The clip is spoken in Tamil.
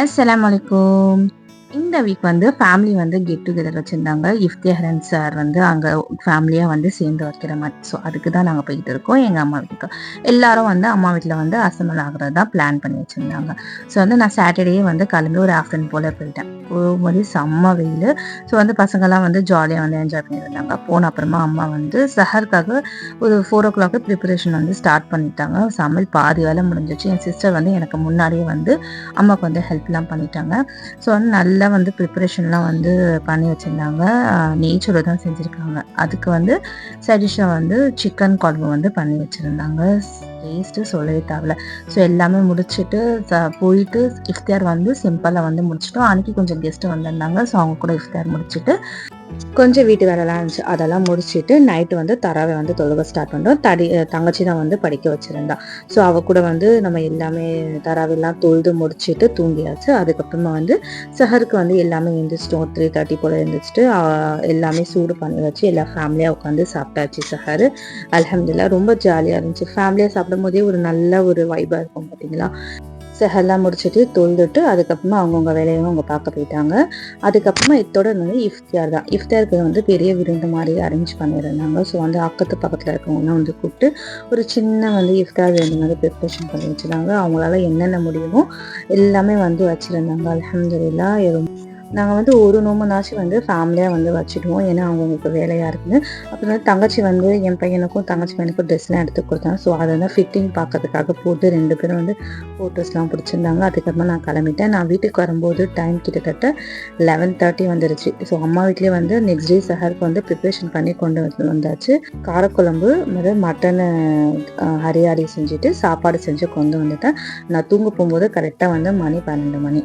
அஸ்லாம் அலைக்கும் இந்த வீக் வந்து ஃபேமிலி வந்து கெட் டுகெதர் வச்சுருந்தாங்க. இஃப்தியாரன் சார் வந்து அங்கே ஃபேமிலியாக வந்து சேர்ந்து வைக்கிற மாதிரி. ஸோ அதுக்கு தான் நாங்கள் போயிட்டு இருக்கோம். எங்கள் அம்மா வீட்டுக்கு. எல்லாரும் வந்து அம்மா வீட்டில் வந்து அசம்பல் ஆகிறது தான் பிளான் பண்ணி வச்சுருந்தாங்க. ஸோ வந்து நான் சாட்டர்டே வந்து கிளம்பி ஒரு ஆஃப்டர்நூன் போல் போயிட்டேன். போகும்போது செம்ம வெயில். ஸோ வந்து பசங்கள்லாம் வந்து ஜாலியாக வந்து என்ஜாய் பண்ணியிருந்தாங்க போன அப்புறமா அம்மா வந்து சஹருக்காக ஒரு ஃபோர் ஓ கிளாக்கு ப்ரிப்பரேஷன் வந்து ஸ்டார்ட் பண்ணிட்டாங்க. சமையல் பாதி வேலை முடிஞ்சிச்சு. என் சிஸ்டர் வந்து எனக்கு முன்னாடியே வந்து அம்மாவுக்கு வந்து ஹெல்ப்லாம் பண்ணிட்டாங்க. ஸோ வந்து நல்லா வந்து ப்ரிப்பரேஷன்லாம் வந்து பண்ணி வச்சுருந்தாங்க. நேச்சரை தான் செஞ்சுருக்காங்க. அதுக்கு வந்து சைடிஷாக வந்து சிக்கன் குழம்பு வந்து பண்ணி வச்சுருந்தாங்க. வேஸ்ட்டு சொல்லவே தேவையில்ல. ஸோ எல்லாமே முடிச்சுட்டு போயிட்டு இஃப்தியார் வந்து சிம்பிளாக வந்து முடிச்சிட்டோம். அன்றைக்கி கொஞ்சம் கெஸ்ட்டு வந்திருந்தாங்க. ஸோ அவங்க கூட இஃப்தியார் முடிச்சுட்டு கொஞ்சம் வீட்டு வேலைலாம் இருந்துச்சு. அதெல்லாம் முடிச்சுட்டு நைட்டு வந்து தராவை வந்து தொழுக ஸ்டார்ட் பண்ணுறோம் தடி தங்கச்சி தான் வந்து படிக்க வச்சுருந்தா. ஸோ அவள் கூட வந்து நம்ம எல்லாமே தராவெல்லாம் தொழுது முடிச்சுட்டு தூங்கியாச்சு. அதுக்கப்புறமா வந்து சஹருக்கு வந்து எல்லாமே எழுந்திரிச்சிட்டோம் த்ரீ தேர்ட்டி போல் எழுந்திரிச்சிட்டு எல்லாமே சூடு பண்ணி வச்சு எல்லா ஃபேமிலியாக உட்காந்து சாப்பிட்டாச்சு சஹர். அலமதுல்லா ரொம்ப ஜாலியாக இருந்துச்சு. ஃபேமிலியாக சாப்பிடும் போதே ஒரு நல்ல ஒரு வைபாக இருக்கும் பார்த்தீங்களா செஹெல்லாம் முடிச்சுட்டு தொழுதுட்டு அதுக்கப்புறமா அவங்கவுங்க வேலையும் அவங்க பார்க்க போயிட்டாங்க. அதுக்கப்புறமா இதோட வந்து இஃப்தியார் தான். இஃப்தியாருக்கு வந்து பெரிய விருந்து மாதிரி அரேஞ்ச் பண்ணியிருந்தாங்க. ஸோ வந்து அக்கத்து பக்கத்தில் இருக்கவங்கலாம் வந்து கூப்பிட்டு ஒரு சின்ன வந்து இஃப்தார் விருந்து வந்து ப்ரிப்ரேஷன் பண்ணி வச்சுருந்தாங்க. அவங்களால என்னென்ன முடியுமோ எல்லாமே வந்து வச்சுருந்தாங்க. அலமதுல்லா எதுவும் நாங்கள் வந்து ஒரு நோம்புனாச்சும் வந்து ஃபேமிலியாக வந்து வச்சுடுவோம். ஏன்னா அவங்களுக்கு வேலையாக இருக்குது அப்புறம் வந்து தங்கச்சி வந்து என் பையனுக்கும் தங்கச்சி பையனுக்கும் ட்ரெஸ்லாம் எடுத்து கொடுத்தாங்க. ஸோ அதை வந்து ஃபிட்டிங் பார்க்கறதுக்காக போட்டு ரெண்டு பேரும் வந்து ஃபோட்டோஸ்லாம் பிடிச்சிருந்தாங்க. அதுக்கப்புறமா நான் கிளம்பிட்டேன். நான் வீட்டுக்கு வரும்போது டைம் கிட்டத்தட்ட லெவன் தேர்ட்டி வந்துருச்சு. ஸோ அம்மா வீட்லேயே வந்து நெக்ஸ்ட் டே சஹருக்கு வந்து ப்ரிப்ரேஷன் பண்ணி கொண்டு வந்து வந்தாச்சு. காரக்குழம்பு முதல் மட்டனு ஹரியாரி செஞ்சுட்டு சாப்பாடு செஞ்சு கொண்டு வந்துட்டேன். நான் தூங்க போகும்போது கரெக்டாக வந்து மணி பன்னெண்டு மணி.